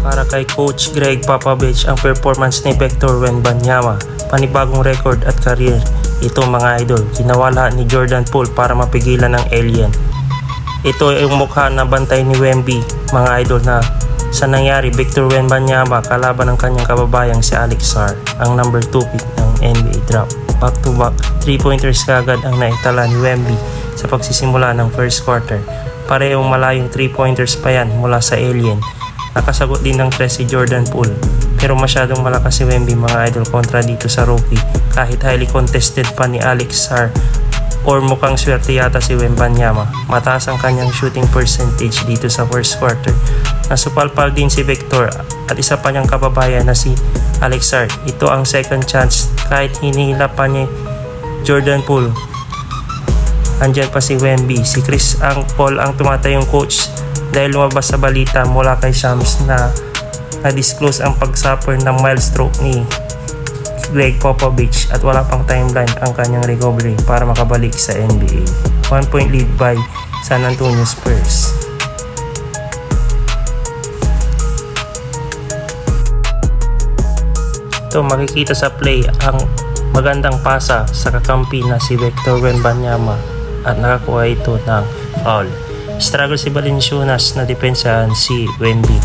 Para kay Coach Greg Popovich ang performance ni Victor Wembanyama, panibagong record at career. Ito mga idol, ginawala ni Jordan Poole para mapigilan ang alien. Ito ay mukha na bantay ni Wemby, mga idol na sa nangyari Victor Wembanyama kalaban ng kanyang kababayang si Alex Sarr, ang number 2 pick ng NBA draft. Back to back, 3-pointers kagad ang naitala ni Wemby sa pagsisimula ng first quarter. Parehong malayong 3-pointers pa yan mula sa alien. Nakasagot din ng 3 si Jordan Poole. Pero masyadong malakas si Wemby mga idol kontra dito sa rookie kahit highly contested pa ni Alex Sarr or mukhang swerte yata si Wembanyama. Mataas ang kanyang shooting percentage dito sa first quarter. Nasupalpal din si Victor at isa pa niyang kababayan na si Alex Sarr. Ito ang second chance kahit hinihila pa niya Jordan Poole. Andyan pa si Wemby. Si Chris ang Paul ang tumatayong coach dahil lumabas sa balita mula kay Shams na na-disclose ang pagsuffer ng milestroke ni Greg Popovich at wala pang timeline ang kanyang recovery para makabalik sa NBA. One point lead by San Antonio Spurs. Ito makikita sa play ang magandang pasa sa kakampi na si Victor Wembanyama at nakakuha ito ng foul. Struggle si Valenciunas na depensahan si Wemby.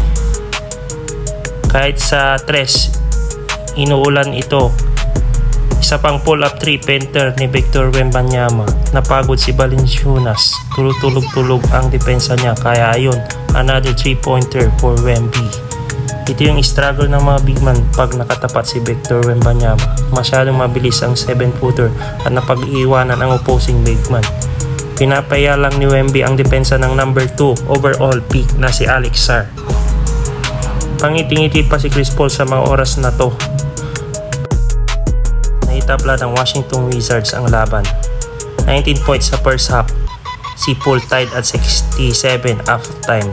Kahit sa tres, inuulan ito. Isa pang pull-up 3 painter ni Victor Wembanyama. Napagod si Valenciunas. Tulog-tulog-tulog ang depensa niya. Kaya ayun, another 3-pointer for Wemby. Ito yung struggle ng mga big man pag nakatapat si Victor Wembanyama. Masyadong mabilis ang 7-footer at napag-iwanan ang opposing big man. Pinapaya lang ni Wemby ang depensa ng number 2 overall pick na si Alex Sarr. Pangiti-ngiti pa si Chris Paul sa mga oras na to. Naitabla ng Washington Wizards ang laban. 19 points sa first half. Si Paul tied at 67 half time.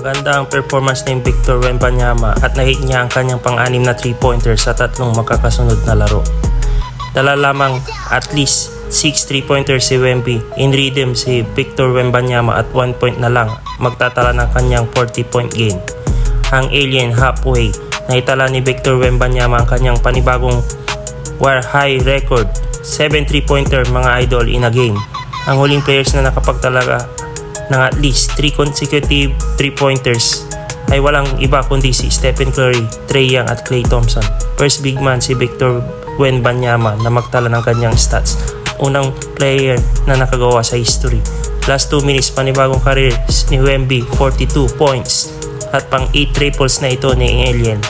Maganda ang performance ni Victor Wembanyama at nahit niya ang kanyang pang-anim na 3-pointer sa tatlong magkakasunod na laro. Dala lamang at least 6 3-pointers si Wemby. In rhythm si Victor Wembanyama at 1 point na lang magtatala ng kanyang 40-point game. Ang alien halfway naitala ni Victor Wembanyama ang kanyang panibagong war high record 7 3-pointer mga idol in a game. Ang huling players na nakapagtalaga ng at least 3 consecutive 3-pointers ay walang iba kundi si Stephen Curry, Trey Young at Klay Thompson. First big man si Victor Wembanyama na magtala ng kanyang stats. Unang player na nakagawa sa history. Last 2 minutes panibagong career ni Wemby 42 points at pang 8 triples na ito ni Alien.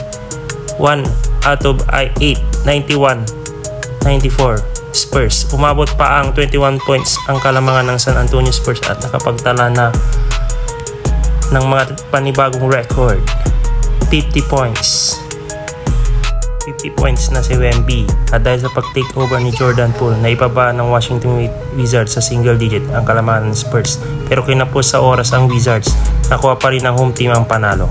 1 out of 8, 91, 94 Spurs. Umabot pa ang 21 points ang kalamangan ng San Antonio Spurs at nakapagtala na ng mga panibagong record. 50 points. 50 points na si Wemby. At dahil sa pag-take over ni Jordan Poole na ibaba ng Washington Wizards sa single digit ang kalamangan ng Spurs. Pero kinapos sa oras ang Wizards. Nakuha pa rin ng home team ang panalo.